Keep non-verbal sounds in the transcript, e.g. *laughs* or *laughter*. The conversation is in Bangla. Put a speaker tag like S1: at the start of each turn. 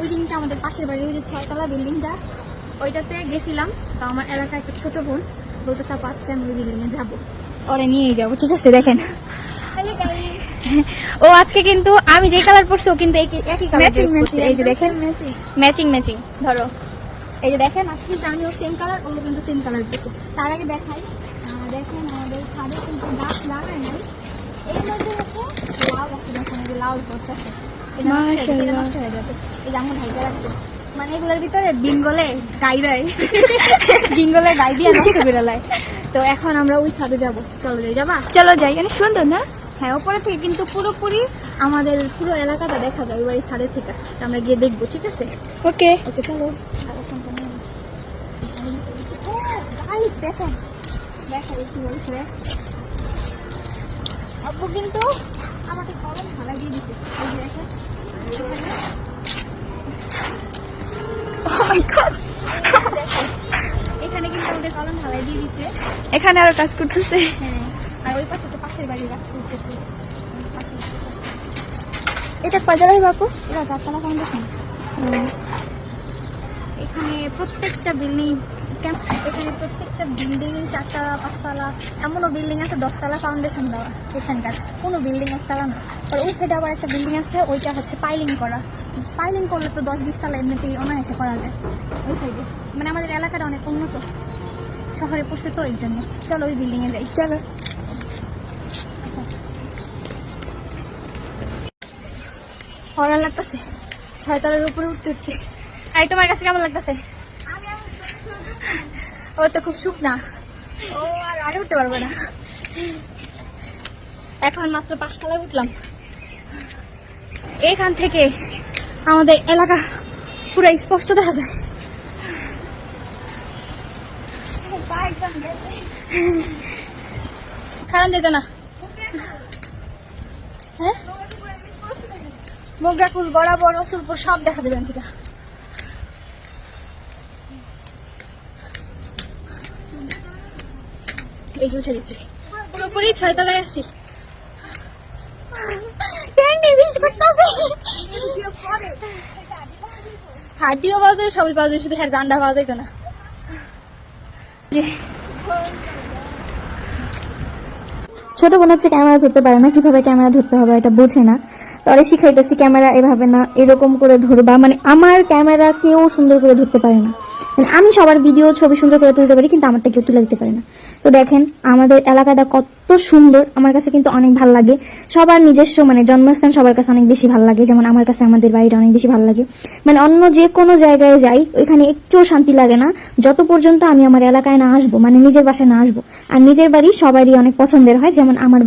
S1: ওই দিনটা আমাদের পাশের বাড়ির ওই যে ছয়তলা বিল্ডিংটা ওইটাতে গেছিলাম। তো আমার এলাকায় একটা ছোট বোন বলতেছে আপু আজকে আমি ওই বিল্ডিংয়ে যাব। ওরে নিয়েই যাব ঠিক আছে? দেখেন। ও আজকে কিন্তু আমি যে কালার পরছি ও কিন্তু একই একই কালার
S2: Matching, matching,
S1: এই যে দেখেন. ম্যাচিং ম্যাচিং ধরো। এই যে দেখেন আজকে কিন্তু আমিও সেম কালার ও কিন্তু সেম কালার পরছে। তার আগে দেখাই। দেখেন আমাদের ছাদে কিন্তু গাছ লাগায় নাই। এই মধ্যে হচ্ছে লাউ গাছ দেখেন লাউ করতেছে মানে এগুলোর ভিতরে বিঙ্গলে গাই দেয়। *laughs* বিঙ্গলে গাই দিয়ে নষ্ট করে লাই তো এখন আমরা ওই ছাদে যাব। চলো যাই যাবা?
S2: চলো যাই অনেক সুন্দর না?
S1: হ্যাঁ ওপরে থেকে কিন্তু পুরোপুরি আমাদের পুরো এলাকাটা দেখা যায় ওই ছাদের থেকে। আমরা গিয়ে দেখব ঠিক আছে?
S2: ওকে।
S1: ওকে চলো। দেখেন দেখেন একটু বলছে। আব্বু কিন্তু আমাকে ভাড়া দিয়ে দেখেন দেখেন, এখানে কিন্তু আমাদের কলম ঢালাই দিয়ে দিছে।
S2: এখানে আরও কাজ করতেছে।
S1: হ্যাঁ আর ওই পাশে তো পাশের বাড়ি গাছ করতেছে। এটা পাজারাই বাপু? এটা চারতলা ফাউন্ডেশন এখানে প্রত্যেকটা বিল্ডিং এখানে প্রত্যেকটা বিল্ডিং চারতলা পাঁচতলা এমনও বিল্ডিং আছে দশতলা ফাউন্ডেশন দেওয়া এখানকার। কোনো বিল্ডিং একতলা না। আর ওই সাইডে আবার একটা বিল্ডিং আছে ওইটা হচ্ছে পাইলিং করা। পাইলিং করলে তো দশ বিশ তলা এমনিতেই অনায়াসে করা যায়। ওই সাইডে মানে আমাদের এলাকাটা অনেক উন্নত। শহরে পড়ছে তো এর জন্য। চলো ওই বিল্ডিংয়ে যাই।
S2: চলো।
S1: হরা লাগতেছে। ছয়তলার উপরে উঠতে উঠতে। এই তোমার কাছে কেমন লাগতেছে? ও তো খুব শুকনা ও আর আগে উঠতে পারব না। এখন মাত্র পাঁচতলায় উঠলাম। এখান থেকে আমাদের এলাকা পুরো স্পষ্ট দেখা যায়। খারাপ যেত না। হ্যাঁ? মোগরাকুল, বরাবর, রসুলপুর সব দেখা যাবে থেকে। এই যে উঠে গেছে পুরোপুরি ছয়তলায় আছি হাড্ডিও পাওয়া যায় সবই পাওয়া যায় শুধু হ্যাঁ জান্ডা পাওয়া যায় না।
S2: ছোট বোন হচ্ছে ক্যামেরা ধরতে পারে না কীভাবে ক্যামেরা ধরতে হবে এটা বোঝে না। তবে শিখাইতেছি ক্যামেরা এভাবে না এরকম করে ধরবা। মানে আমার ক্যামেরা কেউ সুন্দর করে ধরতে পারে না। মানে আমি সবার ভিডিও ছবি সুন্দর করে তুলতে পারি, কিন্তু আমারটা কেউ তুলে দিতে পারে না। তো দেখেন, আমাদের এলাকাটা কত সুন্দর। আমার কাছে কিন্তু অনেক ভালো লাগে। সবার নিজস্ব মানে জন্মস্থান সবার কাছে অনেক বেশি ভালো লাগে। যেমন আমার কাছে আমাদের বাড়িটা অনেক বেশি ভালো লাগে। মানে অন্য যে কোনো জায়গায় যাই, ওইখানে একটুও শান্তি লাগে না। যত পর্যন্ত আমি আমার এলাকায় না আসব মানে নিজের বাসায় না আসব, আর নিজের বাড়ি সবারই অনেক পছন্দের হয়। যেমন আমার